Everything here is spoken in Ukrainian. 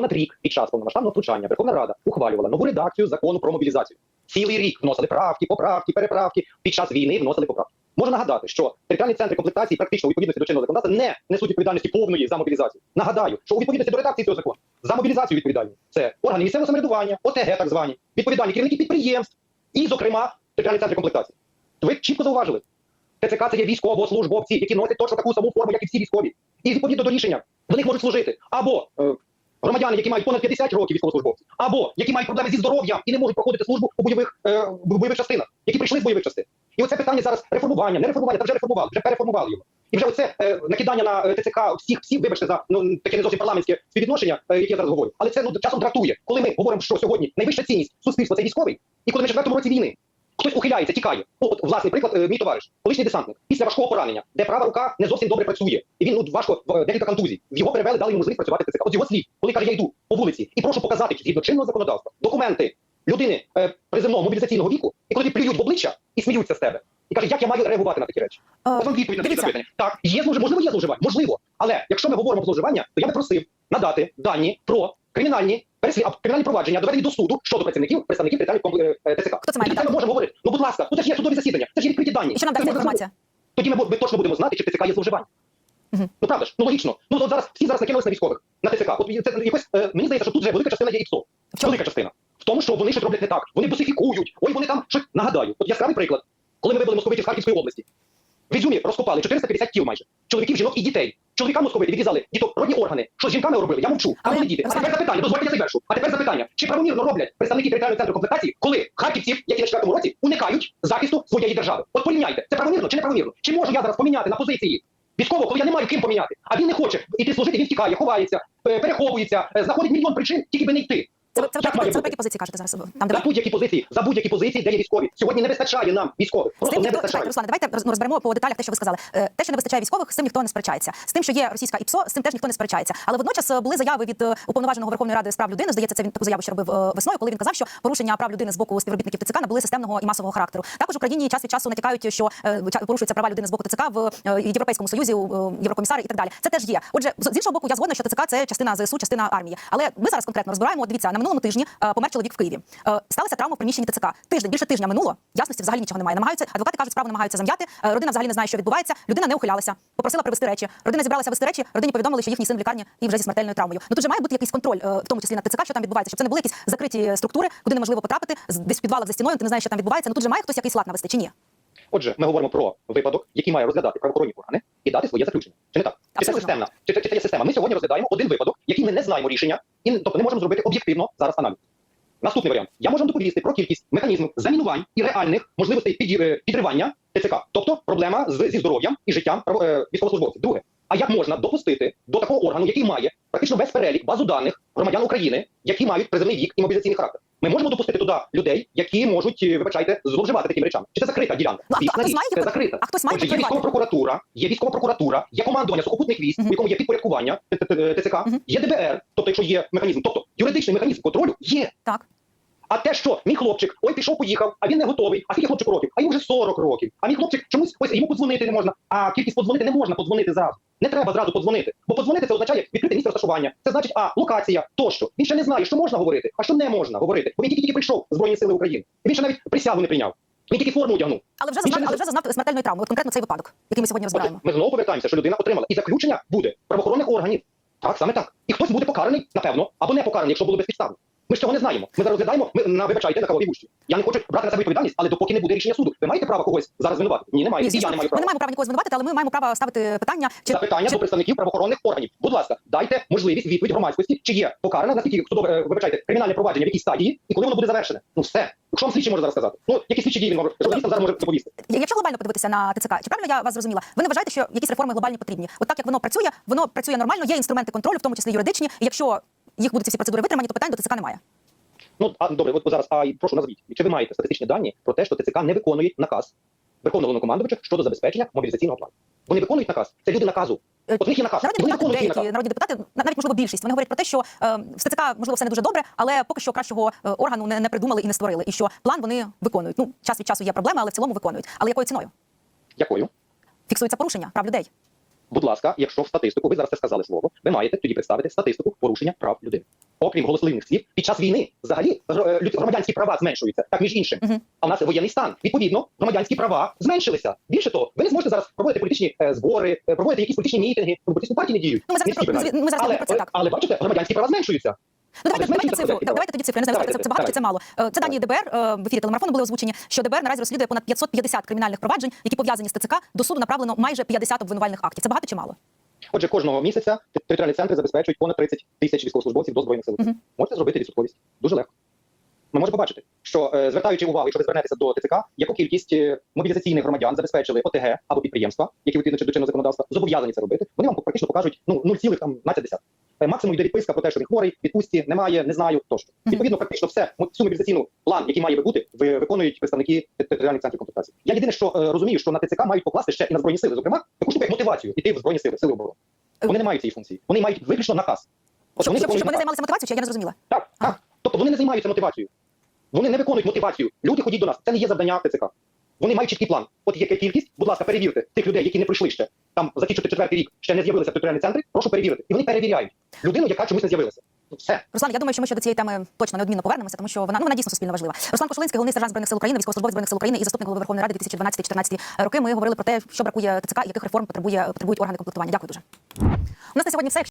понад рік під час повномасштабного втручання Верховна Рада ухвалювала нову редакцію закону про мобілізацію. Цілий рік вносили правки, поправки, переправки. Під час війни вносили поправки. Можу нагадати, що територіальні центри комплектації практично у відповідності до чинного законодавства не несуть відповідальності повної за мобілізацію. Нагадаю, що у відповідності до редакції цього закону за мобілізацію відповідальні це органи місцевого самоврядування, ОТГ так звані, відповідальні керівники підприємств і, зокрема, територіальні центри комплектації. То ви чітко зауважили. ТЦК це є військовослужбовці, які носять точно таку саму форму, як і всі військові. І відповідно до рішення в них можуть служити або е, громадяни, які мають понад 50 років військовослужбовці, або які мають проблеми зі здоров'ям і не можуть проходити службу у бойових е, бойових частинах, які прийшли з бойових частин. І оце питання зараз реформування, не реформування, та вже реформували, вже переформували його. І вже оце е, накидання на е, ТЦК всіх, всіх, вибачте за ну таке не зовсім парламентське співвідношення, е, яке я зараз говорю. Але це ну часом дратує, коли ми говоримо, що сьогодні найвища цінність суспільства це військовий, і коли ми в четвертому році війни хтось ухиляється, тікає. От власний приклад, е, мій товариш, колишній десантник, після важкого поранення, де права рука не зовсім добре працює, і він ну, важко в- декілька контузій. Його перевели, дали йому можливість працювати ТЦК. От його слів, коли каже, я йду по вулиці і прошу показати згідно чинного законодавства документи людини е, приземного мобілізаційного віку, і коли плюють в обличчя і сміються з тебе, і каже, як я маю реагувати на такі речі? Е, вам відповідь на такі запитання. Так, є зловживання, можливо, є зловживання, можливо. Але якщо ми говоримо про зловживання, то я би просив надати дані про кримінальні переслід, кримінальні провадження, доведені до суду щодо працівників, представників територіальних е, ТЦК. Хто це має ми можемо говорити. Ну, будь ласка, ну це ж є судові засідання, це ж є відкриті дані. І що нам дасть інформація? тоді ми, ми точно будемо знати, чи в ТЦК є зловживання. Мгм. Ну правда ж, ну логічно. Ну от зараз всі зараз накинулись на військових, на ТЦК. От це якось е, мені здається, що тут вже велика частина є ІПСО. Велика частина. В тому, що вони щось роблять не так. Вони босифікують. Ой, вони там щось нагадаю. От яскравий приклад. Коли ми вибили московитів з Харківської області. В Ізюмі розкопали 450 тіл майже. Чоловіків, жінок і дітей. Чоловікам московити відрізали дітородні органи. Що з жінками робили? Я мовчу. А вони діти. А тепер запитання, дозвольте я завершу. А тепер запитання. Чи правомірно роблять представники територіального центру комплектації, коли харківців, які на четвертому році, уникають захисту своєї держави? От порівняйте, це правомірно чи не правомірно? Чи можу я зараз поміняти на позиції військового, коли я не маю ким поміняти? А він не хоче іти служити, він тікає, ховається, е, переховується, е, знаходить мільйон причин, тільки би не йти. Це, От це, як це, це, бути? які позиції кажете зараз? Там, де За будь-які позиції, за будь-які позиції, де є військові. Сьогодні не вистачає нам військових. Просто тим, не ніхто, вистачає. чекайте, Руслане, давайте роз- ну, розберемо по деталях те, що ви сказали. Е, Те, що не вистачає військових, з цим ніхто не сперечається. З тим, що є російська ІПСО, з цим теж ніхто не сперечається. Але водночас е, були заяви від е, уповноваженого Верховної Ради з прав людини. Здається, це він таку заяву ще робив е, весною, коли він казав, що порушення прав людини з боку співробітників ТЦК набули системного і масового характеру. Також Україні час від часу натякають, що е, ча- порушуються права людини з боку ТЦК в е, Європейському Союзі, у е, Єврокомісарі і так далі. Це теж є. Отже, з іншого боку, я згодна, що ТЦК це частина ЗСУ, частина армії. Але ми зараз конкретно розбираємо. Дивіться, минулому тижні е, помер чоловік в Києві. Е, Сталася травма в приміщенні ТЦК. Тиждень більше тижня минуло. Ясності взагалі нічого немає. Намагаються адвокати кажуть, справу намагаються зам'яти. Е, Родина взагалі не знає, що відбувається. Людина не ухилялася, попросила привезти речі. Родина зібралася вести речі. Родині повідомили, що їхній син в лікарні і вже зі смертельною травмою. Ну тут же має бути якийсь контроль, в тому числі на ТЦК, що там відбувається, щоб це не були якісь закриті структури, куди неможливо потрапити, десь в підвалах за стіною. Ти не знаєш, що там відбувається. Ну тут же має хтось якийсь лад навести чи ні? Отже, ми говоримо про випадок, який має розглядати правоохоронні органи і дати своє заключення. Чи не так? Чи це системна? Чи, це- чи це є система? Ми сьогодні розглядаємо один випадок, який ми не знаємо рішення, і тобто не можемо зробити об'єктивно зараз аналіз. Наступний варіант. Я можу доповісти про кількість механізмів замінувань і реальних можливостей піді- е, підривання ТЦК. Тобто проблема з, зі здоров'ям і життям право- е, військовослужбовців. Друге, а як можна допустити до такого органу, який має практично весь перелік базу даних громадян України, які мають призовний вік і мобілізаційний характер? Ми можемо допустити туди людей, які можуть, е, вибачайте, зловживати такими речами. Чи це закрита ділянка? Ну, а а хтось має це закрита. а хтось має Отже, є військова прокуратура, є військова прокуратура, є командування сухопутних військ, Мгм. у якому є підпорядкування Т- Т- Т- ТЦК, є ДБР, тобто якщо є механізм, тобто юридичний механізм контролю є. Так. А те, що мій хлопчик, ой, пішов, поїхав, а він не готовий. А скільки хлопчику років? А йому вже 40 років. А мій хлопчик чомусь ось йому подзвонити не можна. А кількість подзвонити не можна подзвонити зразу. Не треба зразу подзвонити. Бо подзвонити це означає відкрити місце розташування. Це значить, а локація тощо. Він ще не знає, що можна говорити, а що не можна говорити. Бо він тільки тільки прийшов в Збройні Сили України. Він ще навіть присягу не прийняв. Він тільки форму одягнув. Але вже зазнав, але вже зазнав смертельної травми. От конкретно цей випадок, який ми сьогодні розбираємо. ми знову повертаємося, що людина отримала. І заключення буде правоохоронних органів. Так, саме так. І хтось буде покараний, напевно, або не покараний, якщо було безпідставно. Ми ж цього не знаємо. Ми зараз розглядаємо, ми на вибачайте на кавовій гущі. Я не хочу брати на себе відповідальність, але допоки не буде рішення суду, ви маєте право когось зараз звинуватити? Ні, немає. Ні, І я не маю Ми не маємо права нікого звинуватити, але ми маємо право ставити питання, чи, Запитання чи до представників правоохоронних органів. Будь ласка, дайте можливість відповідь громадськості, чи є покарана, наскільки судове, вибачайте, кримінальне провадження в якій стадії, і коли воно буде завершене. Ну все. Якщо вам слідчий може зараз сказати. Ну, які слідчі дії він може журналістам зараз може доповісти. Якщо глобально подивитися на ТЦК, чи правильно я вас зрозуміла? Ви не вважаєте, що якісь реформи глобальні потрібні? От так як воно працює, воно працює нормально, є інструменти контролю, в тому числі юридичні. І якщо їх будуть ці всі процедури витримані, то питань до ТЦК немає. Ну а добре, от зараз, а прошу назвіть, чи ви маєте статистичні дані про те, що ТЦК не виконує наказ Верховного Головнокомандувача щодо забезпечення мобілізаційного плану? Вони виконують наказ. Це люди наказу. Е, От в них є наказ. Народні Вони депутати, деякі наказ. народні депутати, навіть можливо більшість, вони говорять про те, що е, в ТЦК можливо все не дуже добре, але поки що кращого е, органу не, не придумали і не створили. І що план вони виконують. Ну час від часу є проблеми, але в цілому виконують. Але якою ціною? Якою? Фіксується порушення прав людей. Будь ласка, якщо в статистику, ви зараз це сказали слово, ви маєте тоді представити статистику порушення прав людини. окрім голосливих слів, під час війни взагалі громадянські права зменшуються, так між іншим. Мгм. А в нас воєнний стан. Відповідно, громадянські права зменшилися. Більше того, ви не зможете зараз проводити політичні е, збори, е, проводити якісь політичні мітинги, тому політичні партії не діють. Ну, ми зараз Не про- ми зараз але, про це, так. але бачите, громадянські права зменшуються. Ну, давайте, давайте цифру. Давайте тоді цифри. Я не знаю, Давайте, це, це багато чи це мало. Е, Це дані ДБР е, в ефірі телемарафону були озвучені, що ДБР наразі розслідує понад 550 кримінальних проваджень, які пов'язані з ТЦК. До суду направлено майже 50 обвинувальних актів. Це багато чи мало? Отже, кожного місяця територіальні центри забезпечують понад 30 тисяч військовослужбовців до збройних сил. Мгм. Можете зробити відсотковість. Дуже легко. Ми можемо побачити, що е, звертаючи увагу, якщо ви звернетеся до ТЦК, яку кількість мобілізаційних громадян забезпечили ОТГ або підприємства, які відповідно до чинного законодавства, зобов'язані це робити. Вони вам практично покажуть ну 0,15. Е, Максимум йде відписка про те, що він хворий, відпустці немає, не знаю тощо. Відповідно, практично все всю мобілізаційну план, який має би бути, виконують представники те- територіальних центрів комплектації. Я єдине, що е, розумію, що на ТЦК мають покласти ще і на збройні сили, зокрема, таку штуку як мотивацію іти в збройні сили, сили оборони. Вони не мають цієї функції. Вони мають виключно наказ. От Щоб, щоб, вони щоб виконують вони займалися мотивацією, чи я не зрозуміла? Так, так. Тобто вони не займаються мотивацією. Вони не виконують мотивацію. Люди ходіть до нас. Це не є завдання ТЦК. Вони мають чіткий план. От яка кількість, будь ласка, перевірте тих людей, які не пройшли ще. Там за ці четвертий рік ще не з'явилися в територіальні центри. Прошу перевірити. І вони перевіряють людину, яка чомусь не з'явилася. Ну, Все. Руслан, я думаю, що ми ще до цієї теми точно неодмінно повернемося, тому що вона ну вона дійсно суспільно важлива. Руслан Кошулинський, головний сержант збройних сил України, військовослужбовець збройних сил України і заступник голови Верховної Ради 2012-2014 роки. Ми говорили про те, що бракує ТЦК, яких реформ потребує потребують органи комплектування. Дякую дуже. У нас на сьогодні все.